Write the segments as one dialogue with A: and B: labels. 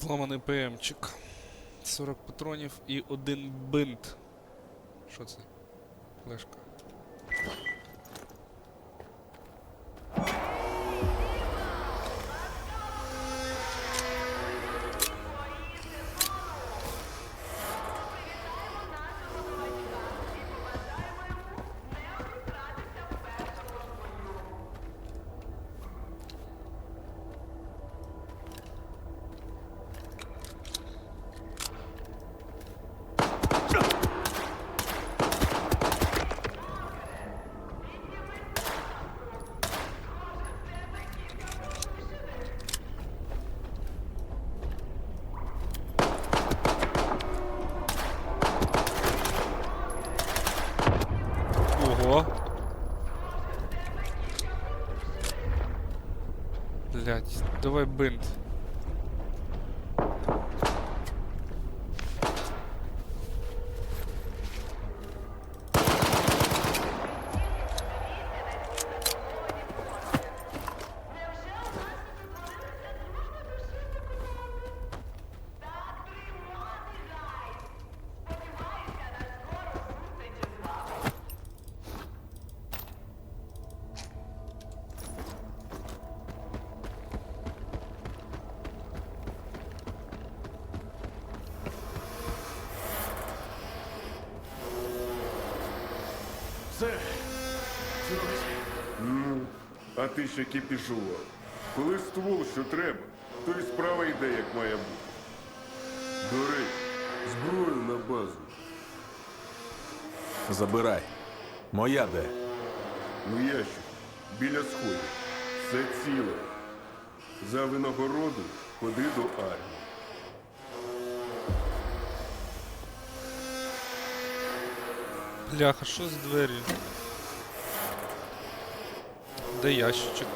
A: Зламаний ПМчик. 40 патронів і один бинт. Що це? Флешка. Блять, давай бинт.
B: А ти. Коли ствол, що треба, то і справа йде, як має бути. До речі, зброю на базу.
C: Забирай. Моя де?
B: Ну ящик, біля сходів. Все ціле. За винагороду ходи до армії.
A: Бляха, що з двері? Де ящичок?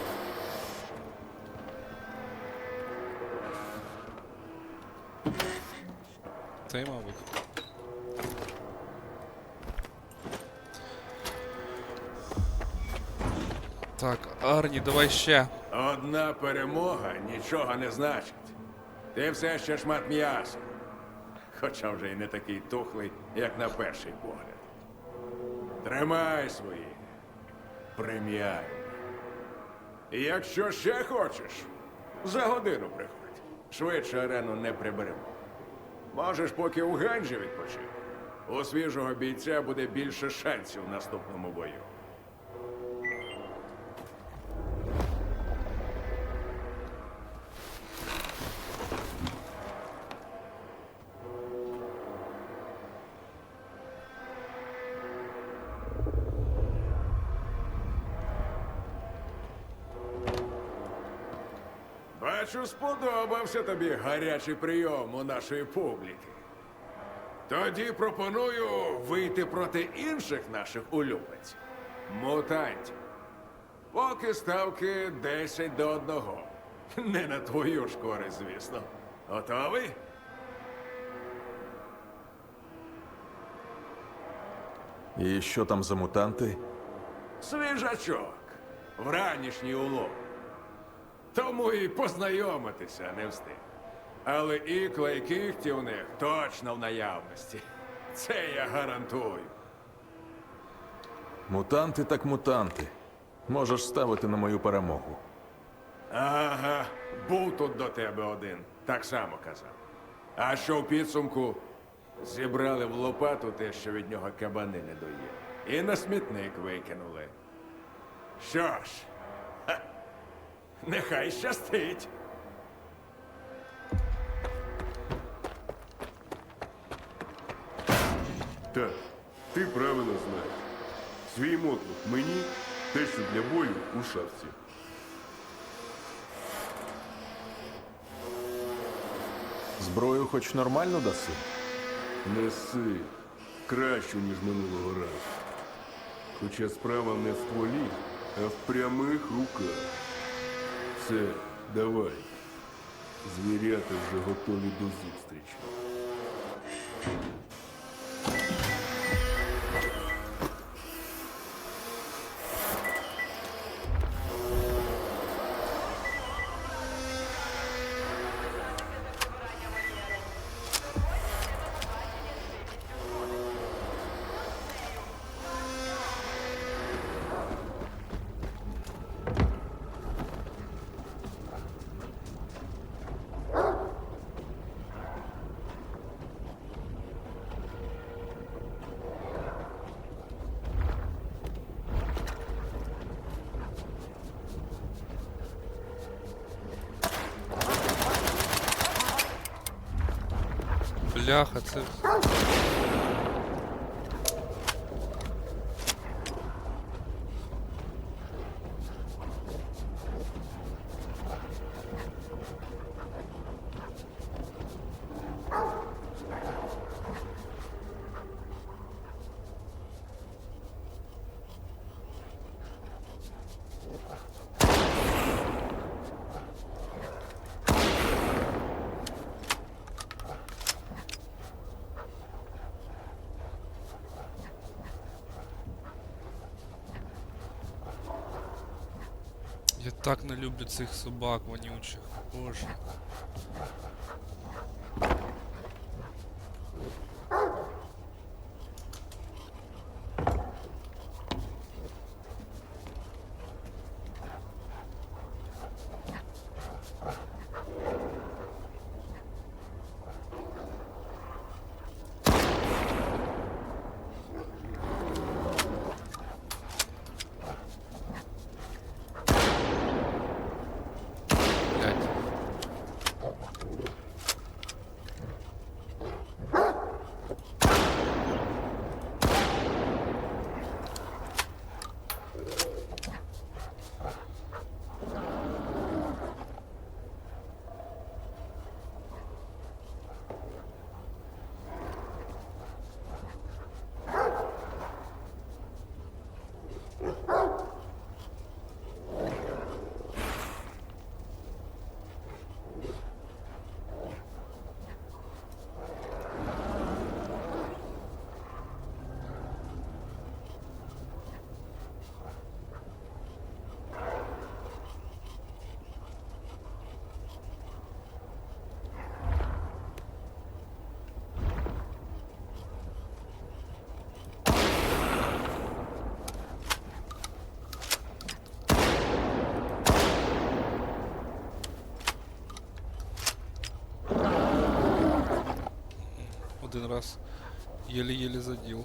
A: Цей, мабуть. Так, Арні, давай ще.
D: Одна перемога нічого не значить. Ти все ще шмат м'яса. Хоча вже й не такий тухлий, як на перший погляд. Тримай свої. Прем'яй. Якщо ще хочеш, за годину приходь. Швидше арену не приберемо. Можеш поки у Ганджі відпочити. У свіжого бійця буде більше шансів в наступному бою. Бачу, сподобався тобі гарячий прийом у нашої публіки. Тоді пропоную вийти проти інших наших улюбленців. Мутантів. Поки ставки 10 до 1. Не на твою ж користь, звісно. Готовий?
C: І що там за мутанти?
D: Свіжачок. Вранішній улов. Тому і познайомитися не встиг. Але ікла і кіхті у них точно в наявності. Це я гарантую.
C: Мутанти так мутанти. Можеш ставити на мою перемогу.
D: Ага, був тут до тебе один, так само казав. А що в підсумку зібрали в лопату те, що від нього кабани не доїли. І на смітник викинули. Що ж, нехай щастить.
B: Так, ти правильно знаєш. Свій мотлух мені, те, що для бою у шапці.
C: Зброю хоч нормально даси?
B: Неси кращу, ніж минулого разу. Хоча справа не в стволі, а в прямих руках. Все, давай. Звірята вже готові до зустрічі.
A: Бляха, це. Я так не люблю цих собак вонючих. Боже. Один раз еле-еле заділ.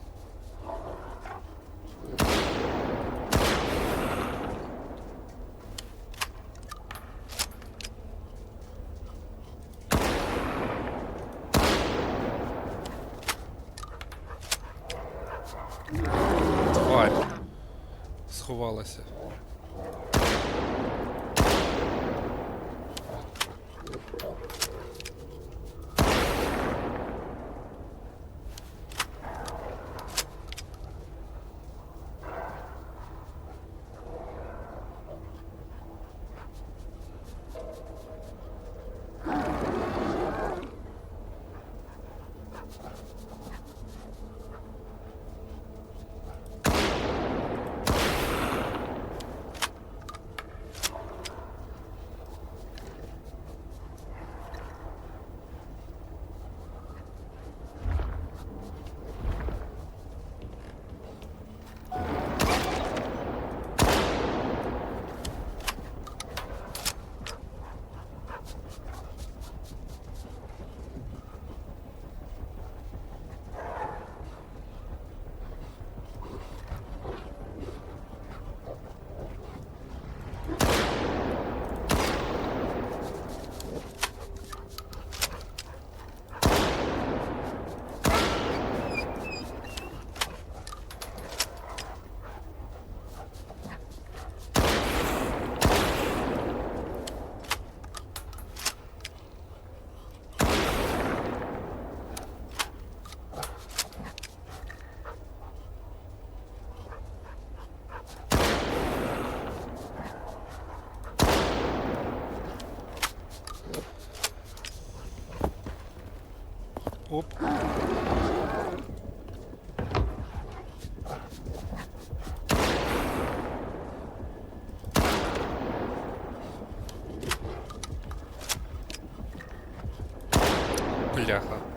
A: Бляха.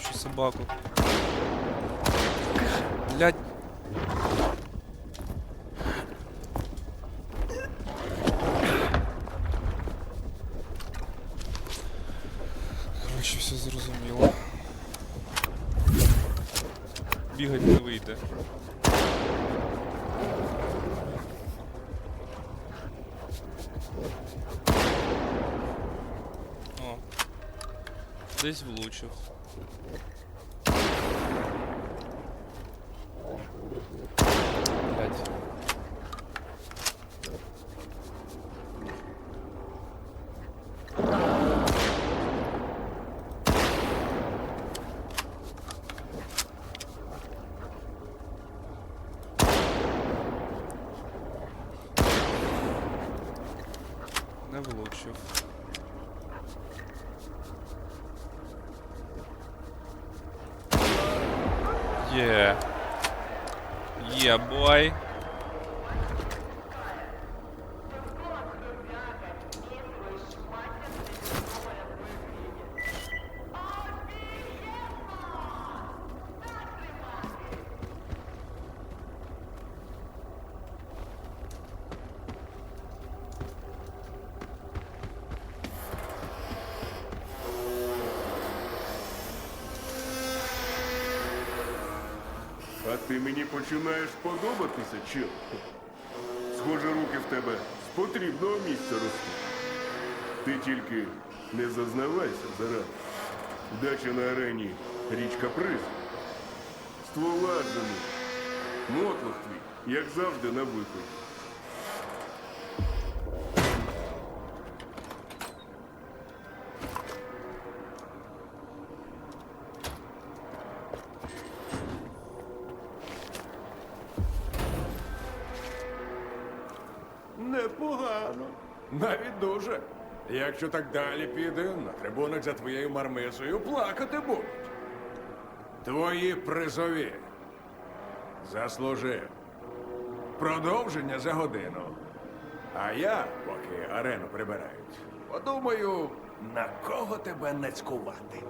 A: Вонючу собаку? Блять. Короче, все зрозуміло. Бігать не вийде. О. Десь влучив. Не влучив. Є. Є, бой.
B: Ти мені починаєш подобатися, чел? Схоже, руки в тебе з потрібного місця ростуть. Ти тільки не зазнавайся заради. Дача на арені річка приз. Ствола жену. Мотлох твій, як завжди, на виході.
D: Навіть дуже. Якщо так далі піде, на трибунах за твоєю мармизою плакати будуть. Твої призові. Заслужив. Продовження за годину. А я, поки арену прибирають, подумаю, на кого тебе нацькувати.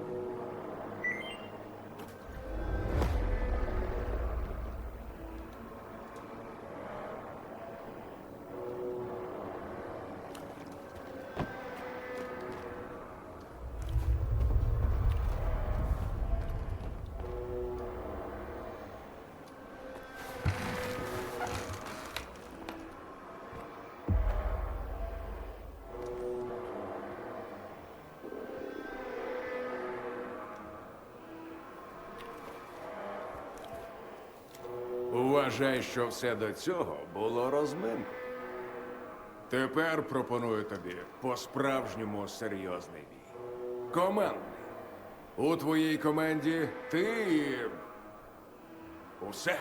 D: Вважай, що все до цього було розминкою. Тепер пропоную тобі по-справжньому серйозний бій. Командний. У твоїй команді ти. Усе.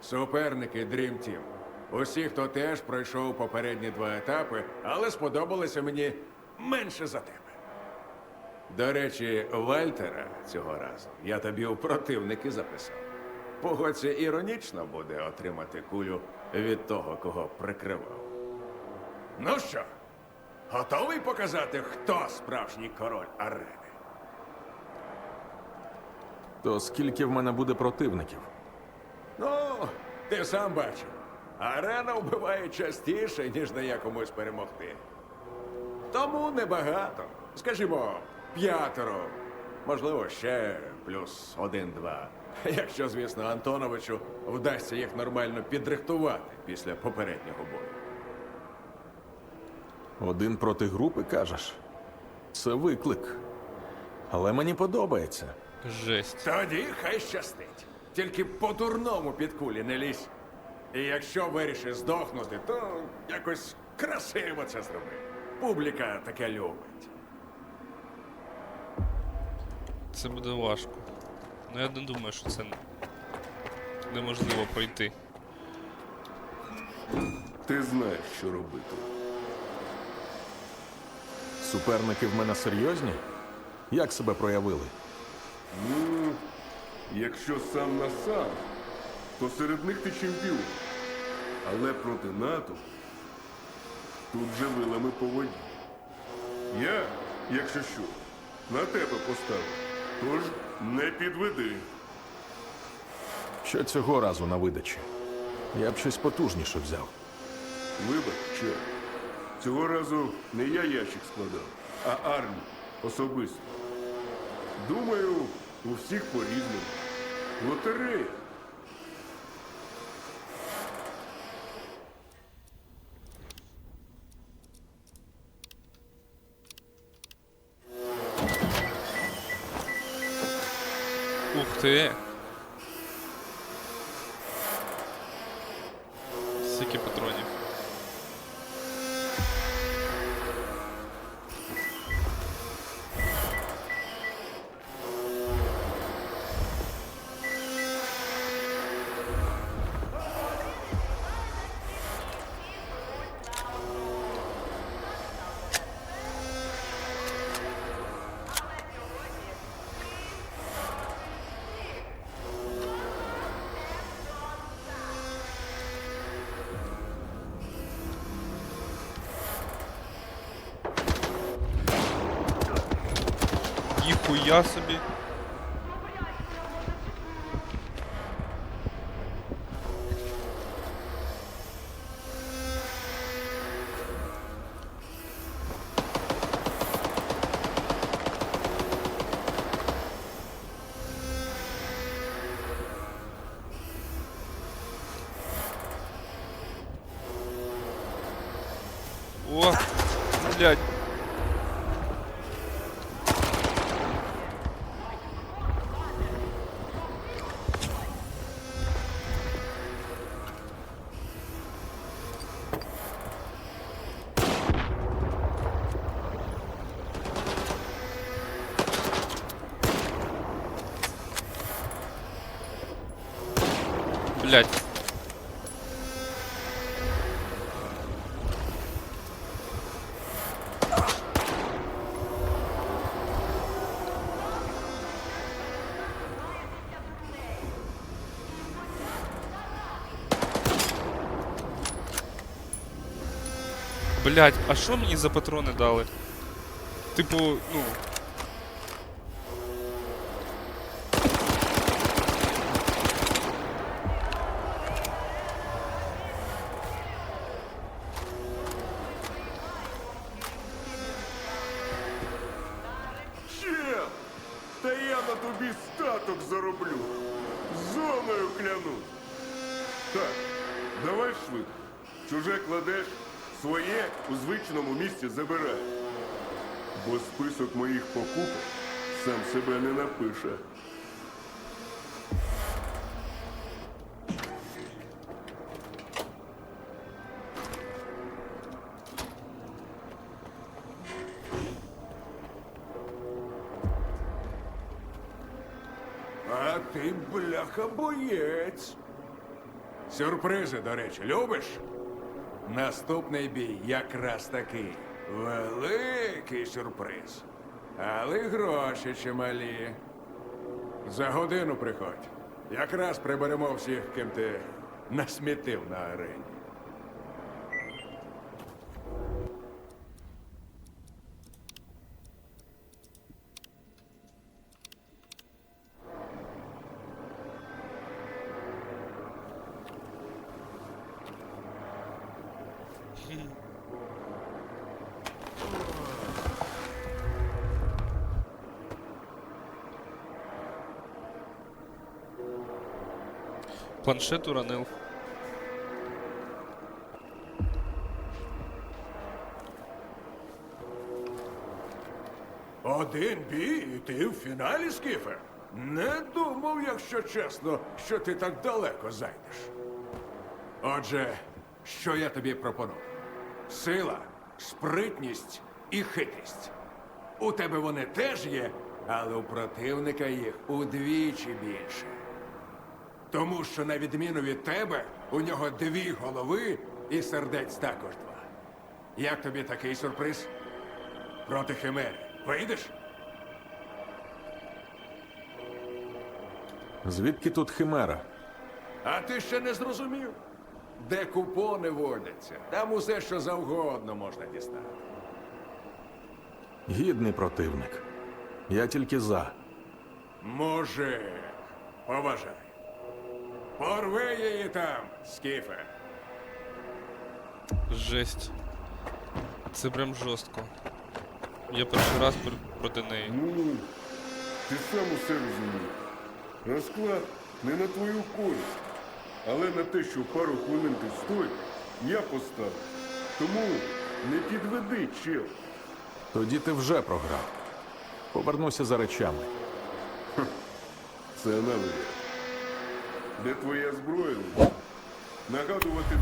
D: Суперники Dream Team. Усі, хто теж пройшов попередні два етапи, але сподобалося мені менше за тебе. До речі, Вальтера цього разу я тобі у противники записав. Погодься, іронічно буде отримати кулю від того, кого прикривав. Ну що, готовий показати, хто справжній король арени?
C: То скільки в мене буде противників?
D: Ну, ти сам бачив. Арена вбиває частіше, ніж на якомусь перемогти. Тому небагато. Скажімо, п'ятеро. Можливо, ще плюс один-два. Якщо, звісно, Антоновичу вдасться їх нормально підрихтувати після попереднього бою.
C: Один проти групи, кажеш? Це виклик. Але мені подобається.
A: Жесть.
D: Тоді хай щастить. Тільки по-дурному під кулі не лізь. І якщо вирішиш здохнути, то якось красиво це зроби. Публіка таке любить.
A: Це буде важко. Ну я не думаю, що це неможливо пройти.
B: Ти знаєш, що робити.
C: Суперники в мене серйозні? Як себе проявили?
B: Ну, якщо сам на сам, то серед них ти чемпіон. Але проти НАТО тут же вилами по воді. Я, якщо що, на тебе поставив. Тож не підведи.
C: Що цього разу на видачі? Я б щось потужніше взяв.
B: Вибач, що цього разу не я ящик складав, а армію особисто. Думаю, у всіх по-різному. Лотерея.
A: Ух ти! Ніхуя собі. О, блядь. Блять, а що мені за патрони дали? Типу, ну.
D: Бляха, боєць. Сюрпризи, до речі, любиш? Наступний бій якраз такий. Великий сюрприз. Але гроші чималі. За годину приходь. Якраз приберемо всіх, ким ти насмітив на арені.
A: Планшет уронив.
D: Один бій, і ти в фіналі, Скіфе? Не думав, якщо чесно, що ти так далеко зайдеш. Отже, що я тобі пропоную? Сила, спритність і хитрість. У тебе вони теж є, але у противника їх удвічі більше. Тому що, на відміну від тебе, у нього дві голови і сердець також два. Як тобі такий сюрприз? Проти химери. Вийдеш?
C: Звідки тут химера?
D: А ти ще не зрозумів? Де купони водяться, там усе, що завгодно можна дістати.
C: Гідний противник. Я тільки за.
D: Мужик, поважай. Порви її там, Скіфе.
A: Жесть. Це прям жорстко. Я перший раз пр- проти неї.
B: Ну, ти сам усе розумієш. Розклад не на твою користь. Але на те, що пару хвилин ти стой, я поставив. Тому не підведи, чел.
C: Тоді ти вже програв. Повернуся за речами.
B: Це навіть. Де твоя зброя? Нагадувати.